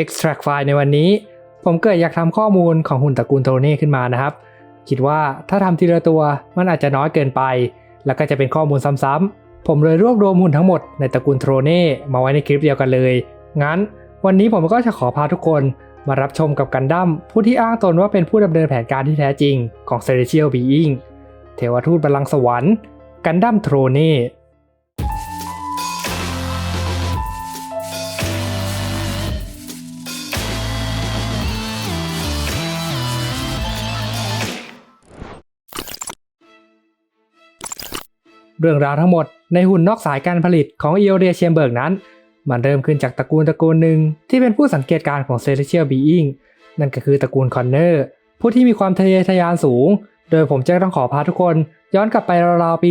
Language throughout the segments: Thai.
Extract File ในวันนี้ ผมเกิดอยากทำข้อมูลของหุ่นตระกูลโทเน่ขึ้นมานะครับ คิดว่าถ้าทำทีละตัวมันอาจจะน้อยเกินไป แล้วก็จะเป็นข้อมูลซ้ำๆ ผมเลยรวบรวมหุ่นทั้งหมดในตระกูลโทเน่มาไว้ในคลิปเดียวกันเลย งั้น วันนี้ผมก็จะขอพาทุกคนมารับชมกับกันดั้มผู้ที่อ้างตนว่าเป็นผู้ดำเนินแผนการที่แท้จริงของ Celestial Being เทวทูตบัลลังก์สวรรค์กันดั้มโทเน่ เรื่องราวทั้งหมดในหุ่นนอกสายการผลิตของ e o d i a Chamber นั้น มันเริ่มขึ้นจากตระกูลตระกูลหนึ่งที่เป็นผู้สังเกตการณ์ของ Celestial Being นั่นก็คือตระกูลคอนเนอร์ผู้ที่มีความทะเยอทะยานสูง โดยผมจะต้องขอพาทุกคนย้อนกลับไปราวๆปี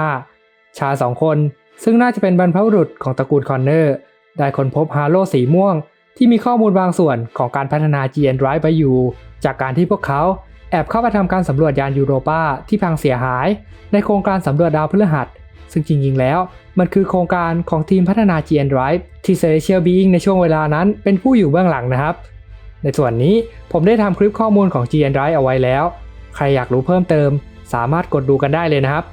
2225 ชายสองคน ซึ่งน่าจะเป็นบรรพบุรุษของตระกูลคอนเนอร์ได้ค้นพบฮาโลสีม่วง ที่มีข้อมูลบางส่วนของการพัฒนา GN Drive ไว้อยู่ จากการที่พวกเขา แอบเข้าไปทำการสำรวจยานยูโรปาที่พังเสียหาย ในโครงการสำรวจดาวพฤหัส ซึ่งจริงๆแล้ว มันคือโครงการของทีมพัฒนา GN Drive ที่ Celestial Being ในช่วงเวลานั้นเป็นผู้อยู่เบื้องหลังนะครับ ในส่วนนี้ผมได้ทำคลิปข้อมูลของ GN Drive เอาไว้แล้ว ใครอยากรู้เพิ่มเติม สามารถกดดูกันได้เลยนะครับ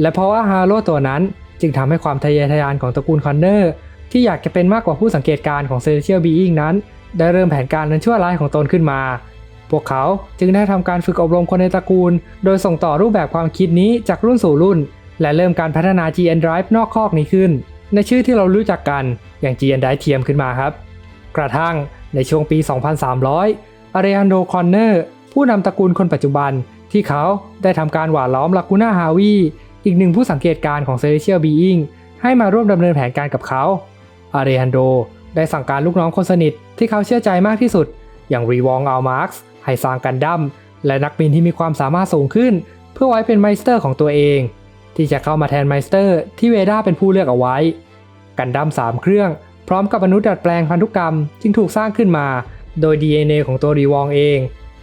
และเพราะว่าฮาโลตัวนั้นจึงทำให้ความทะเยอทะยานของตระกูลคอนเนอร์ที่อยากจะเป็นมากกว่าผู้สังเกตการณ์ของ Celestial Being นั้น ได้เริ่มแผนการนั้นชั่วร้ายของตนขึ้นมา พวกเขาจึงได้ทำการฝึกอบรมคนในตระกูล โดยส่งต่อรูปแบบความคิดนี้จากรุ่นสู่รุ่น และเริ่มการพัฒนา GN Drive นอกคอกนี้ขึ้น ในชื่อที่เรารู้จักกันอย่าง GN Drive เทียมขึ้นมาครับ กระทั่งในช่วงปี 2300อาริอันโดคอนเนอร์ผู้นำตระกูลคนปัจจุบัน ที่เขาได้ทำการหว่านล้อมลากูน่าฮาวีอีกหนึ่งผู้สังเกตการณ์ของ Celestial Being ให้มาร่วมดำเนินแผนการกับเขา อาริอันโดได้สั่งการลูกน้องคนสนิทที่เขาเชื่อใจมากที่สุด อย่างรีวองอัลมาร์กส์ ให้สร้างกันดั้มและนักบินที่มีความสามารถสูงขึ้น เพื่อไว้เป็นไมสเตอร์ของตัวเอง ที่จะเข้ามาแทนไมสเตอร์ที่เวด้าเป็นผู้เลือกเอาไว้ กันดั้ม3เครื่อง พร้อมกับมนุษย์ดัดแปลงพันธุกรรม จึงถูกสร้างขึ้นมา โดย DNA ของตัวรีวองเอง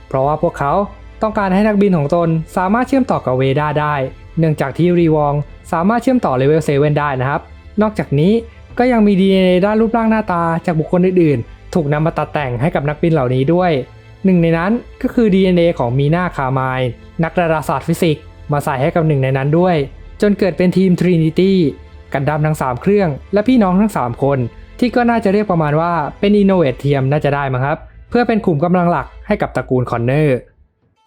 เพราะว่าพวกเขาต้องการให้นักบินของตนสามารถเชื่อมต่อกับเวด้าได้ เนื่องจากที่รีวองสามารถเชื่อมต่อเลเวล7ได้นะครับ นอกจากนี้ก็ยังมี DNA ด้านรูปร่างหน้าตาจากบุคคลอื่นๆ ถูกนำมาตัดแต่งให้กับนักบินเหล่านี้ด้วย หนึ่งในนั้นก็คือ DNA ของมีนาคาไมล์นักดาราศาสตร์ฟิสิกส์มาใส่ให้กับหนึ่งในนั้นด้วย จนเกิดเป็นทีม Trinity กันดั้มทั้ง 3 เครื่อง และพี่น้องทั้ง 3 คน ที่ก็น่าจะเรียกประมาณว่าเป็น Innovate เทียมน่าจะได้มั้งครับ เพื่อเป็นขุมกำลังหลักให้กับตระกูลคอนเนอร์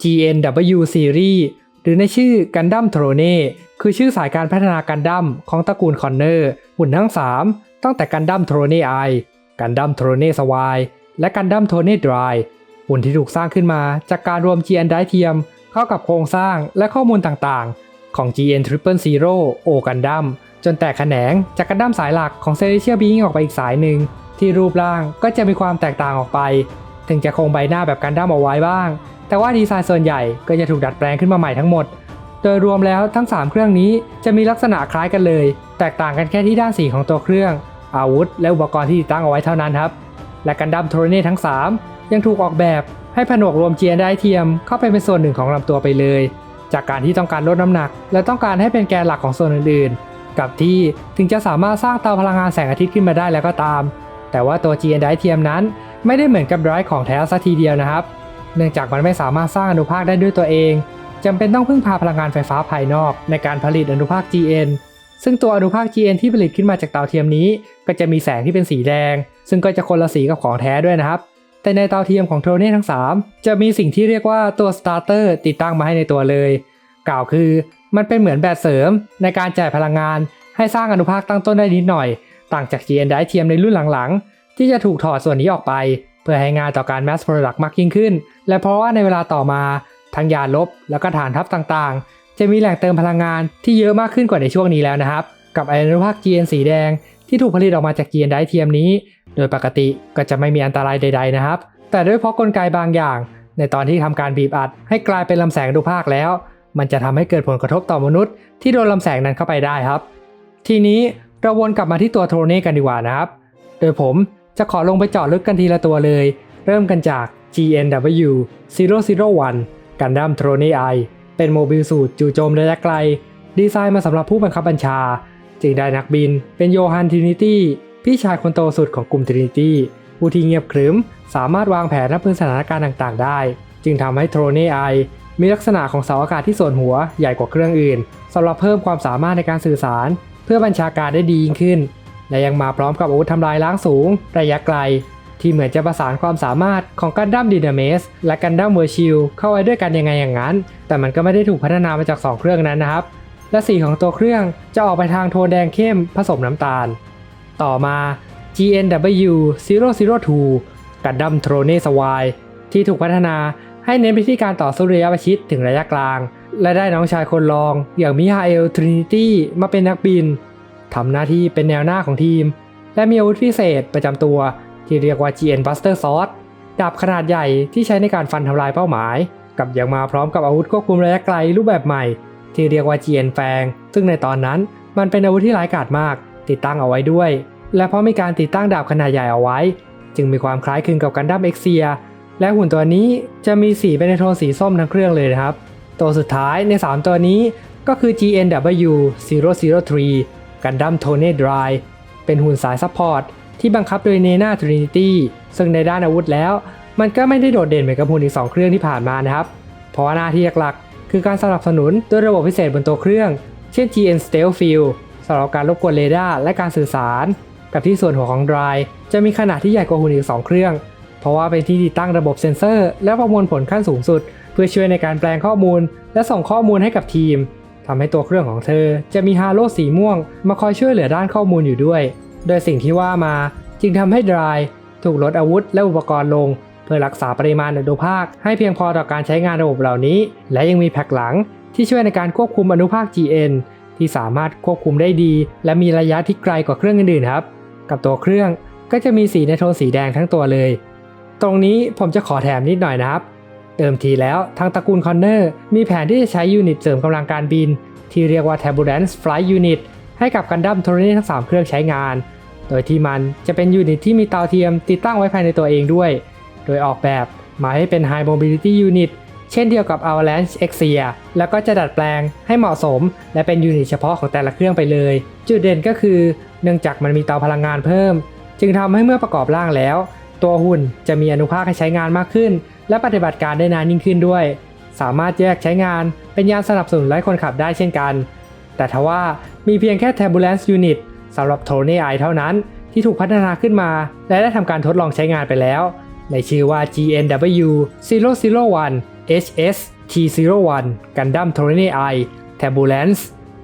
GNW Series หรือในชื่อกันดั้มโทรเน่คือชื่อสายการพัฒนากันดั้มของตระกูลคอนเนอร์หุ่นทั้ง 3 ตั้งแต่กันดั้มโทรเน่ไอกันดั้มโทรเน่สวายและกันดั้มโทรเน่ดราย หุ่นที่ถูกสร้างขึ้นมาจากการรวม GN ไดเทียม เข้ากับโครงสร้างและข้อมูลต่างๆ ของ GN Triple Zero O กันดั้มจนแตกแขนงจากกันดั้มสายหลักของ Celestial Being ออกไปอีกสายหนึ่ง ที่รูปร่างก็จะมีความแตกต่างออกไป ถึงจะคงใบหน้าแบบกันดั้มเอาไว้บ้าง แต่ว่าดีไซน์ส่วนใหญ่ก็จะถูกดัดแปลงขึ้นมาใหม่ทั้งหมด โดยรวมแล้วทั้ง 3 เครื่องนี้จะมีลักษณะคล้ายกันเลย แตกต่างกันแค่ที่ด้านสีของตัวเครื่อง อาวุธ และอุปกรณ์ที่ติดตั้งเอาไว้เท่านั้นครับ และกันดั้มโทรเน่ทั้ง 3 ยังถูกออกแบบให้ผนวกรวมเจียนได้เทียมเข้าไปเป็นส่วนหนึ่งของลำตัวไปเลย จากการที่ต้องการลดน้ำหนัก และต้องการให้เป็นแกนหลักของส่วนอื่นๆ กับที่ถึงจะสามารถสร้างเตาพลังงานแสงอาทิตย์ขึ้นมาได้แล้วก็ตาม แต่ว่าตัว GN ไดเทียมนั้น ไม่ได้เหมือนกับไดร์ของแท้สัทีเดียวนะครับ เนื่องจากมันไม่สามารถสร้างอนุภาคได้ด้วยตัวเองจำเป็นต้องพึ่งพาพลังงานไฟฟ้าภายนอกในการผลิตอนุภาค GN ซึ่งตัวอนุภาค GN ที่ผลิตขึ้นมาจากเตาเทียมนี้ ก็จะมีแสงที่เป็นสีแดง ซึ่งก็จะคนละสีกับของแท้ด้วยนะครับ แต่ในเตาเทียมของโทเน่ทั้ง 3 จะมีสิ่งที่เรียกว่าตัวสตาร์เตอร์ติดตั้งมาให้ในตัวเลย กล่าวคือมันเป็นเหมือนแบตเสริมในการจ่ายพลังงาน ให้สร้างอนุภาคตั้งต้นได้นิดหน่อย ต่างจาก GN ไดเทียมในรุ่นหลังๆ ที่จะถูกถอดส่วนนี้ออกไป เพื่อให้งายต่อการ mass product มากยิ่งขึ้น และเพราะว่าในเวลาต่อมาทั้งยานลบแล้วก็ฐานทัพต่างๆ จะมีแหล่งเติมพลังงานที่เยอะมากขึ้นกว่าในช่วงนี้แล้วนะครับ กับอนุภาค GN สีแดงที่ถูกผลิตออกมาจาก GN ไดเทียมนี้ โดยปกติก็จะไม่มีอันตรายใด ๆนะครับ แต่ด้วยเพราะกลไกบางอย่าง ในตอนที่ทำการบีบอัด ให้กลายเป็นลำแสงอนุภาคแล้ว มันจะทำให้เกิดผลกระทบต่อมนุษย์ ที่โดนลำแสงนั้นเข้าไปได้ครับ ทีนี้เราวนกลับมาที่ตัวโทรเน่กันดีกว่านะครับ โดยผมจะขอลงไปเจาะลึกกันทีละตัวเลย เริ่มกันจาก GNW 001กันดั้มโทรเน่ไอเป็นโมบิลสูตรจู่โจมระยะไกล ดีไซน์มาสำหรับผู้บังคับบัญชา จึงได้นักบินเป็นโยฮันทรินิตี้ พี่ชายคนโตสุดของกลุ่มทรินิตี้ผู้ที่เงียบขรึม สามารถวางแผนรับมือสถานการณ์ต่างๆ ได้ จึงทำให้โทรเนไอมีลักษณะของเสาอากาศที่ส่วนหัวใหญ่กว่าเครื่องอื่นสำหรับเพิ่มความสามารถในการสื่อสาร เพื่อบัญชาการได้ดียิ่งขึ้น และยังมาพร้อมกับอาวุธทำลายล้างสูง ระยะไกล ที่เหมือนจะประสานความสามารถของกันดั้มดินาเมสและกันดั้มเวอร์ชิลเข้าไว้ด้วยกันยังไงอย่างนั้น แต่มันก็ไม่ได้ถูกพัฒนามาจาก 2 เครื่องนั้นนะครับ และสีของตัวเครื่องจะออกไปทางโทนแดงเข้มผสมน้ำตาล ต่อมา GNW 002 กันดั้มโทรเนสวายที่ถูกพัฒนาให้เน้นไปที่การต่อสู้ระยะประชิดถึงระยะกลาง และได้น้องชายคนรองอย่างมิฮาเอลทรินิตี้มาเป็นนักบินทำหน้าที่เป็นแนวหน้าของทีม และมีอาวุธพิเศษประจำตัวที่เรียกว่า GN Buster Sword ดาบขนาดใหญ่ที่ใช้ในการฟันทำลายเป้าหมาย กับยังมาพร้อมกับอาวุธควบคุมระยะไกลรูปแบบใหม่ ที่เรียกว่า GN แฟงซึ่งในตอนนั้นมันเป็นอาวุธที่ร้ายกาจมาก ติดตั้งเอาไว้ด้วย และเพราะมีการติดตั้งดาบขนาดใหญ่เอาไว้ จึงมีความคล้ายคลึงกับกันดั้มเอ็กเซียและหุ่นตัวนี้จะมีสีเป็นในโทนสีส้มทั้งเครื่องเลยนะครับ ตัวสุดท้ายใน 3 ตัวนี้ก็คือ GNW 003กันดั้มโทเนดรายเป็นหุ่นสายซัพพอร์ตที่บังคับโดยเนนาทรินิตี้ซึ่งในด้านอาวุธแล้ว มันก็ไม่ได้โดดเด่นเหมือนกับหุ่นอีก 2 เครื่องที่ผ่านมานะครับ เพราะว่าหน้าที่หลักๆคือการสนับสนุนด้วยระบบพิเศษบนตัวเครื่อง เช่น GN Stealth Field สำหรับการรบกวนเรดาร์และการสื่อสาร กับที่ส่วนหัวของ Dry จะมีขนาดที่ใหญ่กว่าหุ่นอีก 2 เครื่อง เพราะว่าเป็นที่ติดตั้งระบบเซ็นเซอร์ และประมวลผลขั้นสูงสุด เพื่อช่วยในการแปลงข้อมูล และส่งข้อมูลให้กับทีมทำให้ตัวเครื่องของเธอ จะมีฮาโลสีม่วง มาคอยช่วยเหลือด้านข้อมูลอยู่ด้วย โดยสิ่งที่ว่ามาจึงทำให้ Dry ถูกลดอาวุธและอุปกรณ์ลง เพื่อรักษาปริมาณอนุภาค ให้เพียงพอต่อการใช้งานระบบเหล่านี้ และยังมีแพ็กหลังที่ช่วยในการควบคุมอนุภาค GN ที่สามารถควบคุมได้ดี และมีระยะที่ไกลกว่าเครื่องอื่นๆครับ กับตัวเครื่องก็จะมีสีในโทนสีแดงทั้งตัวเลย ตรงนี้ผมจะขอแถมนิดหน่อยนะครับเดิมทีแล้วทางตระกูลคอนเนอร์มีแผนที่จะใช้ยูนิตเสริมกำลังการบิน ที่เรียกว่า Turbulence Flight Unit ให้กับกันดั้มโทรนี่ทั้ง 3 เครื่องใช้งาน โดยที่มันจะเป็นยูนิตที่มีเตาเทียมติดตั้งไว้ภายในตัวเองด้วย โดยออกแบบมาให้เป็น High Mobility Unit เช่นเดียวกับ Avalanche Exia แล้วก็จะดัดแปลงให้เหมาะสม และเป็นยูนิตเฉพาะของแต่ละเครื่องไปเลย จุดเด่นก็คือ เนื่องจากมันมีเตาพลังงานเพิ่ม จึงทำให้เมื่อประกอบร่างแล้ว ตัวหุ่นจะมีอนุภาคให้ใช้งานมากขึ้น และปฏิบัติการได้นานยิ่งขึ้นด้วย สามารถแยกใช้งานเป็นยานสนับสนุนไร้คนขับได้เช่นกัน แต่ทว่ามีเพียงแค่ Turbulence Unit สำหรับโทนี่ไอเท่านั้นที่ถูกพัฒนาขึ้นมา และได้ทำการทดลองใช้งานไปแล้ว ในชื่อว่า GNW 001 HS T01 Gundam t o r n I Turbulence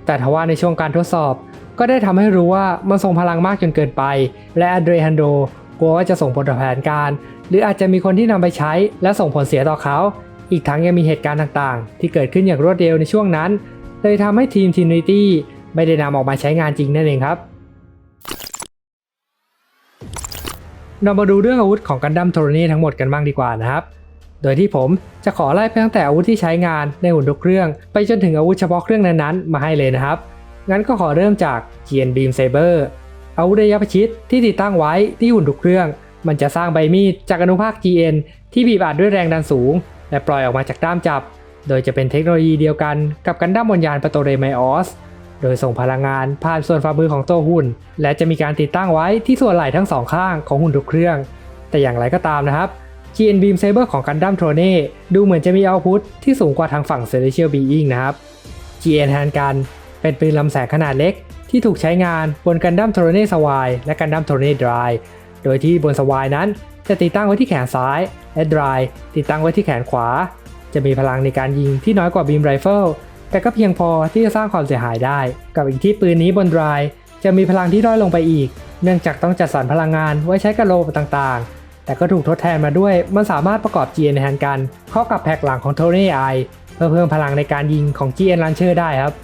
แต่ทว่าในช่วงการทดสอบ ก็ได้ทำให้รู้ว่ามันทรงพลังมากจนเกินไป และอันเดรฮันโดกลัวว่าจะส่งผลต่อแผนการ หรืออาจจะมีคนที่นำไปใช้และส่งผลเสียต่อเขา อีกทั้งยังมีเหตุการณ์ต่างๆ ที่เกิดขึ้นอย่างรวดเร็วในช่วงนั้น เลยทำให้ทีมทีนิตี้ไม่ได้นำออกมาใช้งานจริงนั่นเองครับเรามาดูเรื่องอาวุธของกันดั้มโทรนีทั้งหมดกันบ้างดีกว่านะครับ โดยที่ผมจะขอไล่ไปตั้งแต่อาวุธที่ใช้งานในหุ่นทุกเครื่อง ไปจนถึงอาวุธเฉพาะเครื่องนั้นๆ มาให้เลยนะครับ งั้นก็ขอเริ่มจาก GN Beam Saber อาวุธระยะประชิดที่ติดตั้งไว้ที่หุ่นทุกเครื่อง มันจะสร้างใบมีดจากอนุภาค GN ที่บีบอัดด้วยแรงดันสูง และปล่อยออกมาจากด้ามจับ โดยจะเป็นเทคโนโลยีเดียวกันกับกันดั้มบนยานปโตเรไมออส โดยส่งพลังงานผ่านส่วนฝ่ามือของตัวหุ่น และจะมีการติดตั้งไว้ที่ส่วนไหล่ทั้งสองข้างของหุ่นทุกเครื่อง แต่อย่างไรก็ตามนะครับ GN Beam Saber ของกันดั้มโทรเน่ดูเหมือนจะมีเอาพุทที่สูงกว่าทางฝั่ง Celestial Being นะครับ GN Hand Gun เป็นปืนลำแสงขนาดเล็ก ที่ถูกใช้งานบนกันดั้มโทรเน่สวายและกันดั้มโทรเน่ดรายโดยที่บนสวายนั้นจะติดตั้งไว้ที่แขนซ้าย และดรายติดตั้งไว้ที่แขนขวา จะมีพลังในการยิงที่น้อยกว่าบีมไรเฟิลแต่ก็เพียงพอที่จะสร้างความเสียหายได้ กับอีกที่ปืนนี้บนดรายจะมีพลังที่ด้อยลงไปอีก เนื่องจากต้องจัดสรรพลังงานไว้ใช้กับโลบต่างๆ แต่ก็ถูกทดแทนมาด้วย มันสามารถประกอบ GN แทนกันเข้ากับแพ็กหลังของ Tony I เพื่อเพิ่มพลังในการยิงของ GN Launcher ได้ครับ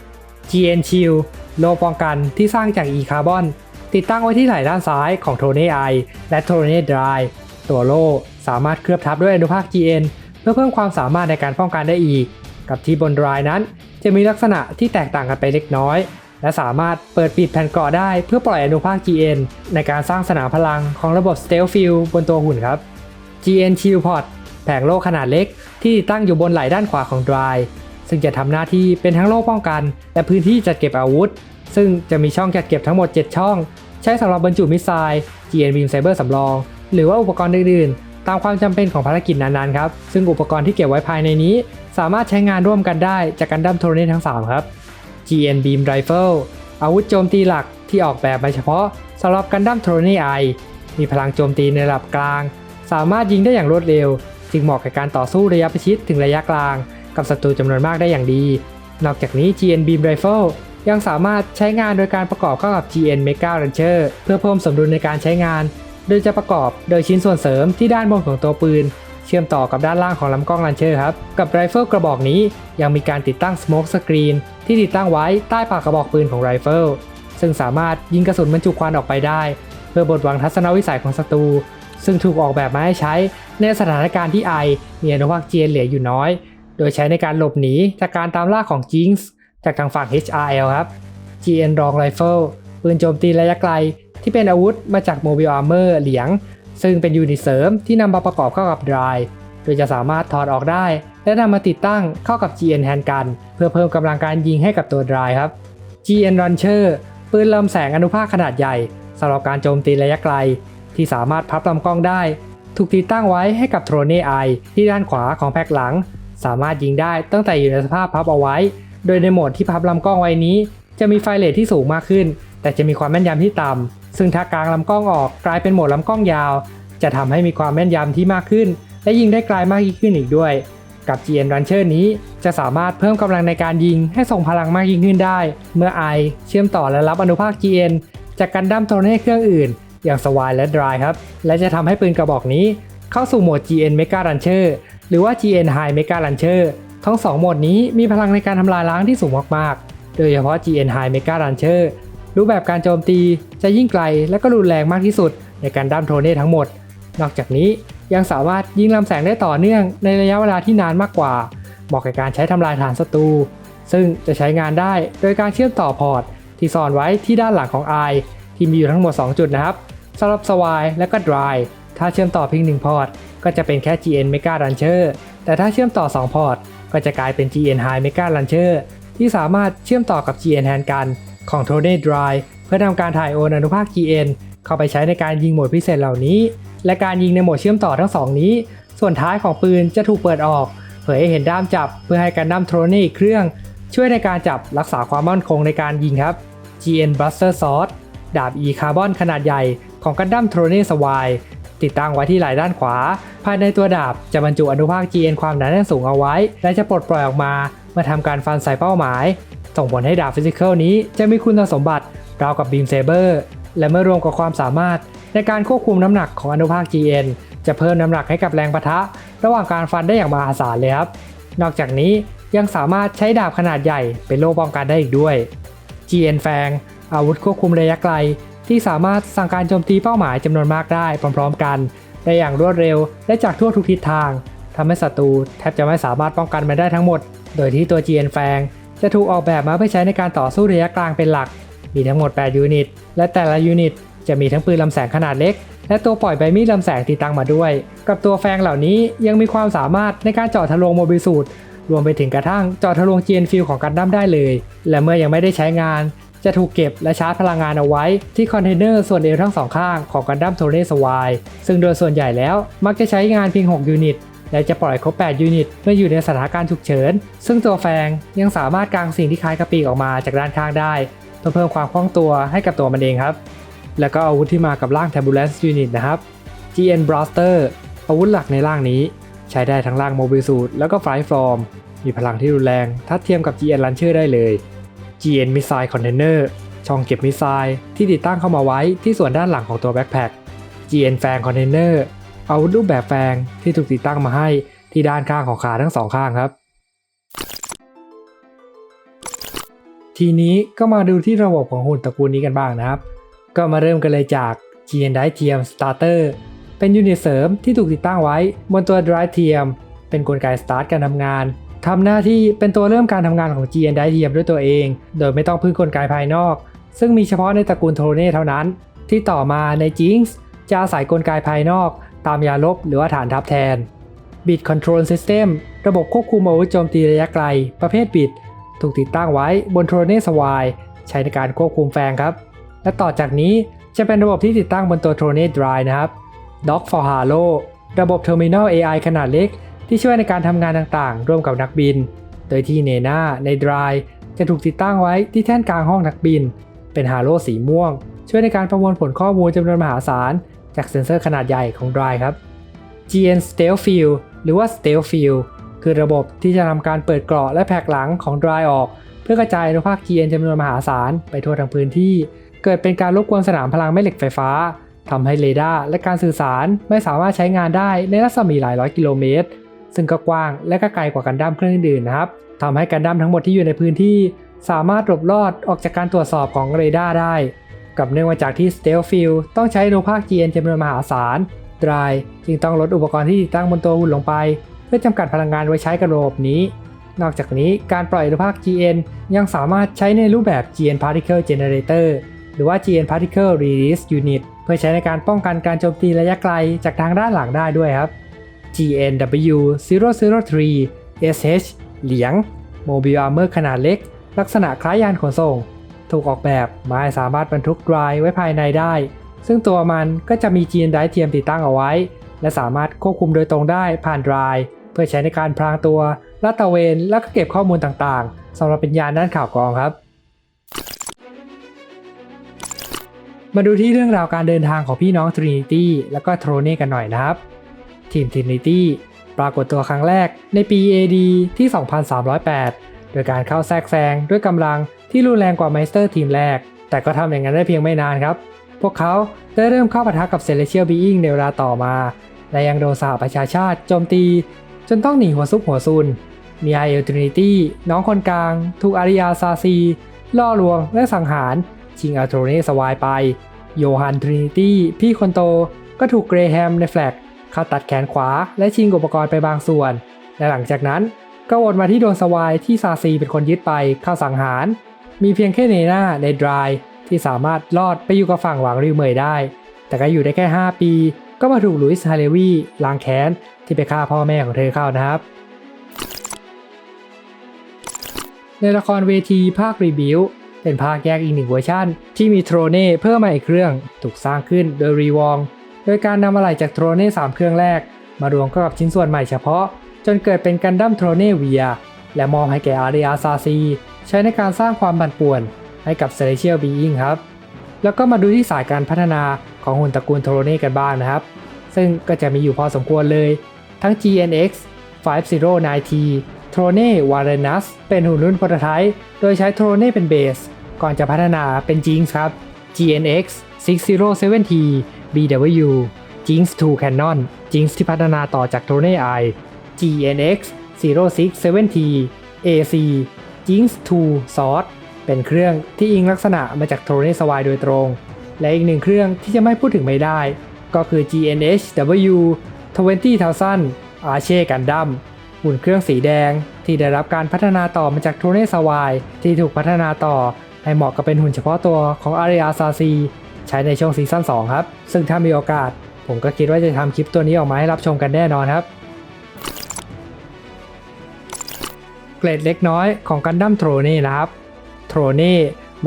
GN Shield โลป้องกันที่สร้างจาก E Carbon ติดตั้งไว้ที่ไหล่ด้านซ้ายของ Tony I และ Tony Dry ตัวโล่สามารถเคลือบทับด้วยอนุภาค GN เพื่อเพิ่มความสามารถในการป้องกันได้อีก กับที่บน Dry นั้น จะมีลักษณะที่แตกต่างกันไปเล็กน้อย และสามารถเปิดปิดแผ่นเกราะได้เพื่อปล่อยอนุภาค GN ในการสร้างสนามพลังของระบบ Stealth Field บนตัวหุ่นครับ GN Shield Pod แผงโล่ขนาดเล็กที่ติดตั้งอยู่บนไหล่ด้านขวาของ Dry ซึ่งจะทำหน้าที่เป็นทั้งโล่ป้องกัน และพื้นที่จัดเก็บอาวุธ ซึ่งจะมีช่องจัดเก็บทั้งหมด 7 ช่อง ใช้สำหรับบรรจุมิสไซล์ GN Beam Saber สำรอง หรือว่าอุปกรณ์อื่นๆ ตามความจำเป็นของภารกิจนั้นๆครับ ซึ่งอุปกรณ์ที่เก็บไว้ภายในนี้ สามารถใช้งานร่วมกันได้จากกันดั้มโทรเนทั้ง 3 ครับ GN Beam Rifle อาวุธโจมตีหลักที่ออกแบบมาเฉพาะสำหรับกันดั้มโทรเนไอมีพลังโจมตีในระดับกลาง สามารถยิงได้อย่างรวดเร็ว จึงเหมาะกับการต่อสู้ระยะประชิดถึงระยะกลาง กับศัตรูจำนวนมากได้อย่างดี นอกจากนี้ GN Beam Rifle ยังสามารถใช้งานโดยการประกอบเข้ากับ GN Mega Launcher เพื่อเพิ่มสมดุลในการใช้งาน โดยจะประกอบโดยชิ้นส่วนเสริมที่ด้านบนของตัวปืน เชื่อมต่อกับด้านล่างของลำกล้องลันเชอร์ครับ กับไรเฟิลกระบอกนี้ยังมีการติดตั้ง Smoke Screen ที่ติดตั้งไว้ใต้ปากกระบอกปืนของไรเฟิลซึ่งสามารถยิงกระสุนบรรจุควันออกไปได้ เพื่อบดบังทัศนวิสัยของศัตรู ซึ่งถูกออกแบบมาให้ใช้ในสถานการณ์ที่ไอมีอนุภาคเจียนเหลืออยู่น้อย โดยใช้ในการหลบหนีจากการตามล่าของจิงส์จากทางฝั่ง HRL ครับ GN Long Rifle ปืนโจมตีระยะไกลที่เป็นอาวุธมาจาก Mobile Armor เหลียง ซึ่งเป็นยูนิตเสริมที่นำมาประกอบเข้ากับ Dry โดยจะสามารถถอดออกได้ และนำมาติดตั้งเข้ากับ GN Handgun เพื่อเพิ่มกำลังการยิงให้กับตัว Dry ครับ GN Launcher ปืนลำแสงอนุภาคขนาดใหญ่สำหรับการโจมตีระยะไกล ที่สามารถพับลำกล้องได้ ถูกติดตั้งไว้ให้กับโทรเน่ไอที่ด้านขวาของแพ็กหลัง สามารถยิงได้ตั้งแต่อยู่ในสภาพพับเอาไว้ โดยในโหมดที่พับลำกล้องไว้นี้ จะมีไฟเรทที่สูงมากขึ้น แต่จะมีความแม่นยำที่ต่ำ ซึ่งถ้ากลางลำกล้องออกกลายเป็นโหมดลำกล้องยาว จะทำให้มีความแม่นยำที่มากขึ้น และยิงได้ไกลมากยิ่งขึ้นอีกด้วย กับ GN Launcher นี้จะสามารถเพิ่มกำลังในการยิงให้ส่งพลังมากยิ่งขึ้นได้ เมื่อไอเชื่อมต่อและรับอนุภาค GN จากกันดั้มโทรเน่เครื่องอื่น อย่างสวายและดรายครับ และจะทำให้ปืนกระบอกนี้เข้าสู่โหมด GN Mega Launcher หรือว่า GN High Mega Launcher ทั้งสองโหมดนี้มีพลังในการทำลายล้างที่สูงมากๆ โดยเฉพาะ GN High Mega Launcher รูปแบบการโจมตีจะยิ่งไกลและก็รุนแรงมากที่สุดในการดั้มโทเน่ทั้งหมด นอกจากนี้ยังสามารถยิงลำแสงได้ต่อเนื่องในระยะเวลาที่นานมากกว่า เหมาะกับการใช้ทำลายฐานศัตรู ซึ่งจะใช้งานได้โดยการเชื่อมต่อพอร์ตที่ซ่อนไว้ที่ด้านหลังของไอที่มีอยู่ทั้งหมด 2 จุดนะครับสำหรับสวายและก็ dry ถ้าเชื่อมต่อเพียง1พอร์ตก็จะเป็นแค่ GN Mega Launcher แต่ถ้าเชื่อมต่อ 2 พอร์ตก็จะกลายเป็น GN High Mega Launcher ที่สามารถเชื่อมต่อกับ GN Handgun ของ t o n e Dry เพื่อทำการถ่ายโอนอนุภาค GN เข้าไปใช้ในการยิงโหมดพิเศษเหล่านี้ และการยิงในโหมดเชื่อมต่อทั้งสองนี้ ส่วนท้ายของปืนจะถูกเปิดออก เผยให้เห็นด้ามจับเพื่อให้การด้ามโทรนี่เครื่อง ช่วยในการจับรักษาความมั่นคงในการยิงครับ GN Buster Sword ดาบ E คาร์บอนขนาดใหญ่ของกันดั้มโทรเน่สวายติดตั้งไว้ที่ไหล่ด้านขวา ภายในตัวดาบจะบรรจุอนุภาค GN ความหนาแน่นสูงเอาไว้ และจะปลดปล่อยออกมาเมื่อทำการฟันใส่เป้าหมาย ส่งผลให้ดาบฟิสิกอลนี้จะมีคุณสมบัติราวกับบีมเซเบอร์และเมื่อรวมกับความสามารถในการควบคุมน้ำหนักของอนุภาค GN จะเพิ่มน้ำหนักให้กับแรงปะทะ ระหว่างการฟันได้อย่างมหาศาลเลยครับ นอกจากนี้ยังสามารถใช้ดาบขนาดใหญ่เป็นโล่ป้องกันได้อีกด้วย GN แฟงอาวุธควบคุมระยะไกล ที่สามารถสั่งการโจมตีเป้าหมายจำนวนมากได้พร้อมๆกัน ได้อย่างรวดเร็วและจากทั่วทุกทิศทางทำให้ศัตรูแทบจะไม่สามารถป้องกันมันได้ทั้งหมด โดยที่ตัว GN แฟง จะถูกออกแบบมาเพื่อใช้ในการต่อสู้ระยะกลางเป็นหลัก มีทั้งหมด 8 ยูนิต และแต่ละยูนิต จะมีทั้งปืนลำแสงขนาดเล็ก และตัวปล่อยใบมีดลำแสงติดตั้งมาด้วย กับตัวแฟงเหล่านี้ยังมีความสามารถในการเจาะทะลวงโมบิสูตรรวมไปถึงกระทั่งเจาะทะลวง GN ฟิลของกันดั้มได้เลย และเมื่อยังไม่ได้ใช้งาน จะถูกเก็บและชาร์จพลังงานเอาไว้ที่คอนเทนเนอร์ส่วนเอวทั้งสองข้างของกันดั้มโทเรสวายซึ่งโดยส่วนใหญ่แล้วมักจะใช้งานเพียง 6 ยูนิต และจะปล่อยครบ 8 ยูนิตเมื่ออยู่ในสถานการณ์ฉุกเฉิน ซึ่งตัวแฟงยังสามารถกางสิ่งที่คล้ายกระปีออกมาจากด้านข้างได้เพื่อเพิ่มความคล่องตัวให้กับตัวมันเองครับ แล้วก็อาวุธที่มากับร่าง Turbulence Unit นะครับ GN Blaster อาวุธหลักในร่างนี้ ใช้ได้ทั้งร่าง Mobile Suit แล้วก็ Flight Form มีพลังที่รุนแรงทัดเทียมกับ GN Launcher ได้เลย GN Missile Container ช่องเก็บมิสไซล์ที่ติดตั้งเข้ามาไว้ที่ส่วนด้านหลังของตัวแบ็คแพค GN Fan Container อาวุธรูปแบบแฟงที่ถูกติดตั้งมาให้ที่ด้านข้างของขาทั้งสองข้างครับ ทีนี้ก็มาดูที่ระบบของหุ่นตระกูลนี้กันบ้างนะครับ ก็มาเริ่มกันเลยจาก GN Drive TM Starter เป็นยูนิตเสริมที่ถูกติดตั้งไว้บนตัว Drive TM เป็นกลไกสตาร์ทการทำงานทำหน้าที่เป็นตัวเริ่มการทำงานของ GN Drive TM ด้วยตัวเอง โดยไม่ต้องพึ่งกลไกภายนอก ซึ่งมีเฉพาะในตระกูลโทเน่เท่านั้น ที่ต่อมาใน Jinx จะอาศัยกลไกภายนอก ตามยาลบหรือว่าฐานทัพแทน Bit Control System ระบบควบคุมอาวุธโจมตีระยะไกล ประเภทบิด ถูกติดตั้งไว้บนโทรเนสวายใช้ในการควบคุมแฟงครับ และต่อจากนี้จะเป็นระบบที่ติดตั้งบนตัวโทรเน่ดรายนะครับ Doc for Halo ระบบ Terminal AI ขนาดเล็ก ที่ช่วยในการทำงานต่างๆ ร่วมกับนักบิน โดยที่เนนาใน Drive จะถูกติดตั้งไว้ที่แท่นกลางห้องนักบิน เป็นฮาโลสีม่วง ช่วยในการประมวลผลข้อมูลจำนวนมหาศาล จากเซ็นเซอร์ขนาดใหญ่ของ Drive ครับ GN Stealth Field หรือว่า Stealth Field คือระบบที่จะทำการเปิดเกราะและแผกหลังของ Drive ออก เพื่อกระจายอนุภาค GN จำนวนมหาศาลไปทั่วทั้งพื้นที่ เกิดเป็นการรบกวนสนามพลังแม่เหล็กไฟฟ้าทำให้เรดาร์และการสื่อสารไม่สามารถใช้งานได้ในรัศมีหลายร้อยกิโลเมตร ซึ่งก็กว้างและก็ไกลกว่ากันดั้มเครื่องอื่นๆนะครับทำให้กันดั้มทั้งหมดที่อยู่ในพื้นที่ สามารถหลบรอดออกจากการตรวจสอบของเรดาร์ได้ กับเนื่องมาจากที่ Stealth Field ต้องใช้อนุภาค GN จำนวนมหาศาล Dry จึงต้องลดอุปกรณ์ที่ติดตั้งบนตัวหุ่นลงไป เพื่อจำกัดพลังงานไว้ใช้กับระบบนี้ นอกจากนี้การปล่อยอนุภาค GN ยังสามารถใช้ในรูปแบบ GN Particle Generator หรือว่า GN Particle Release Unit เพื่อใช้ในการป้องกันการโจมตีระยะไกลจากทางด้านหลังได้ด้วยครับ GNW 003 SH เหลียง Mobile Armor ขนาดเล็ก ลักษณะคล้ายยานขนส่ง ถูกออกแบบมาให้สามารถบรรทุกดรายไว้ภายในได้ ซึ่งตัวมันก็จะมี GN ไดเทียมติดตั้งเอาไว้ และสามารถควบคุมโดยตรงได้ผ่านไดรายเพื่อใช้ในการพรางตัวลาดตะเวนและก็เก็บข้อมูลต่างๆสำหรับเป็นยานด้านข่าวกรองครับ มาดูที่เรื่องราวการเดินทางของพี่น้อง Trinity แล้วก็โทรเน่กันหน่อยนะครับ ทีม Trinity ปรากฏตัวครั้งแรกในปี AD ที่ 2308 โดยการเข้าแทรกแซงด้วยกำลัง ที่รุนแรงกว่าไมสเตอร์ทีมแรก แต่ก็ทำอย่างนั้นได้เพียงไม่นานครับ พวกเขาได้เริ่มเข้าปะทะกับ Celestial Being ในเวลาต่อมา และยังโดนสหประชาชาติโจมตี จนต้องหนีหัวซุกหัวซุน มีไอเอลทรินิตี้น้องคนกลาง ถูกอาริยาซาซี ล่อลวงและสังหาร ชิงอัลโทรเนสวายไป โยฮันทรินิตี้พี่คนโตก็ถูกเกรแฮมในแฟลกเข้าตัดแขนขวาและชิงอุปกรณ์ไปบางส่วน และหลังจากนั้นก็วนมาที่โดนสวายที่ซาซีเป็นคนยึดไปเข้าสังหาร มีเพียงแค่เนนาในดรายที่สามารถรอดไปอยู่กับฝั่งหวังริวเมยได้ แต่ก็อยู่ได้แค่ 5 ปี ก็มาถูกลุยส์ฮาเลวีล้างแค้นที่ไปฆ่าพ่อแม่ของเธอเข้านะครับ ในละครเวทีภาครีบิวเป็นภาคแยกอีกหนึ่งเวอร์ชันที่มีโทรเน่เพิ่มมาอีกเครื่องถูกสร้างขึ้นโดยรีวองโดยการนำอะไหล่จากโทรเน่3เครื่องแรก มารวมเข้ากับชิ้นส่วนใหม่เฉพาะ จนเกิดเป็นกันดั้มโทรเน่เวียและมอบให้แก่อาริอาซาซี ใช้ในการสร้างความบั่นป่วนให้กับ Celestial Being ครับ แล้วก็มาดูที่สายการพัฒนาของหุ่นตระกูลโทรเน่กันบ้างนะครับ ซึ่งก็จะมีอยู่พอสมควรเลย ทั้ง GNX 509T โทรเน่วาเรนัสเป็นหุ่นรุ่นโปรโตไทป์โดยใช้โทรเน่เป็นเบส ก่อนจะพัฒนาเป็น Jinx ครับ GNX 607T BW Jinx 2 Cannon Jinx ที่พัฒนาต่อจากโทรเน่ I GNX 067T AC Jinx 2 Sword เป็นเครื่องที่อิงลักษณะมาจากโทเน่สวายโดยตรง และอีกหนึ่งเครื่องที่จะไม่พูดถึงไม่ได้ ก็คือ GNHW 20,000 Arche Gundam หุ่นเครื่องสีแดงที่ได้รับการพัฒนาต่อมาจากโทเน่สวายที่ถูกพัฒนาต่อให้เหมาะกับเป็นหุ่นเฉพาะตัวของอาริอาซาซีใช้ในช่วงซีซั่น2ครับ ซึ่งถ้ามีโอกาส ผมก็คิดว่าจะทำคลิปตัวนี้ออกมาให้รับชมกันแน่นอนครับ เกรดเล็กน้อยของกันดั้มโทรเน่นะครับ โทรเน่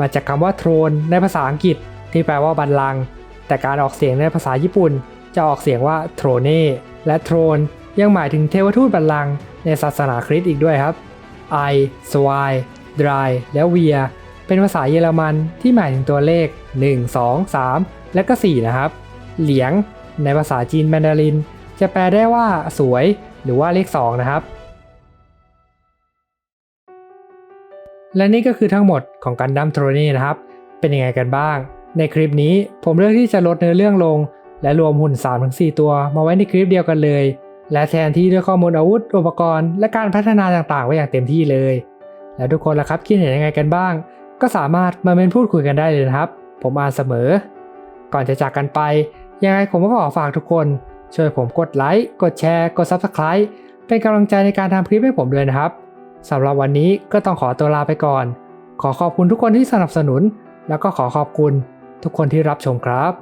มาจากคำว่าโทรนในภาษาอังกฤษที่แปลว่าบัลลังก์แต่การออกเสียงในภาษาญี่ปุ่น จะออกเสียงว่าโทรเน่และโทรนยังหมายถึงเทวทูตบัลลังก์ในศาสนาคริสต์อีกด้วยครับ I Swai Dry และ Via เป็นภาษาเยอรมันที่หมายถึงตัวเลข 1 2 3 และก็ 4 นะครับ เหลียง ในภาษาจีนแมนดาริน จะแปลได้ว่าสวย หรือว่าเลข 2 นะครับ และนี่ก็คือทั้งหมดของกันดั้มโทรนี่นะครับ เป็นยังไงกันบ้าง ในคลิปนี้ผมเลือกที่จะลดเนื้อเรื่องลง และรวมหุ่น 3-4 ตัวมาไว้ในคลิปเดียวกันเลย และแทนที่ด้วยข้อมูลอาวุธ อุปกรณ์ และการพัฒนาต่างๆ ไว้อย่างเต็มที่เลย แล้วทุกคนล่ะครับคิดเห็นยังไงกันบ้าง ก็สามารถมาเป็นพูดคุยกันได้เลยนะครับ ผมอ่านเสมอ ก่อนจะจากกันไป ยังไงผมก็ขอฝากทุกคน ช่วยผมกดไลค์กดแชร์ กด Subscribe เป็นกำลังใจในการทำคลิปให้ผมด้วยนะครับ สำหรับวันนี้ก็ต้องขอตัวลาไปก่อน ขอขอบคุณทุกคนที่สนับสนุน แล้วก็ขอขอบคุณทุกคนที่รับชมครับ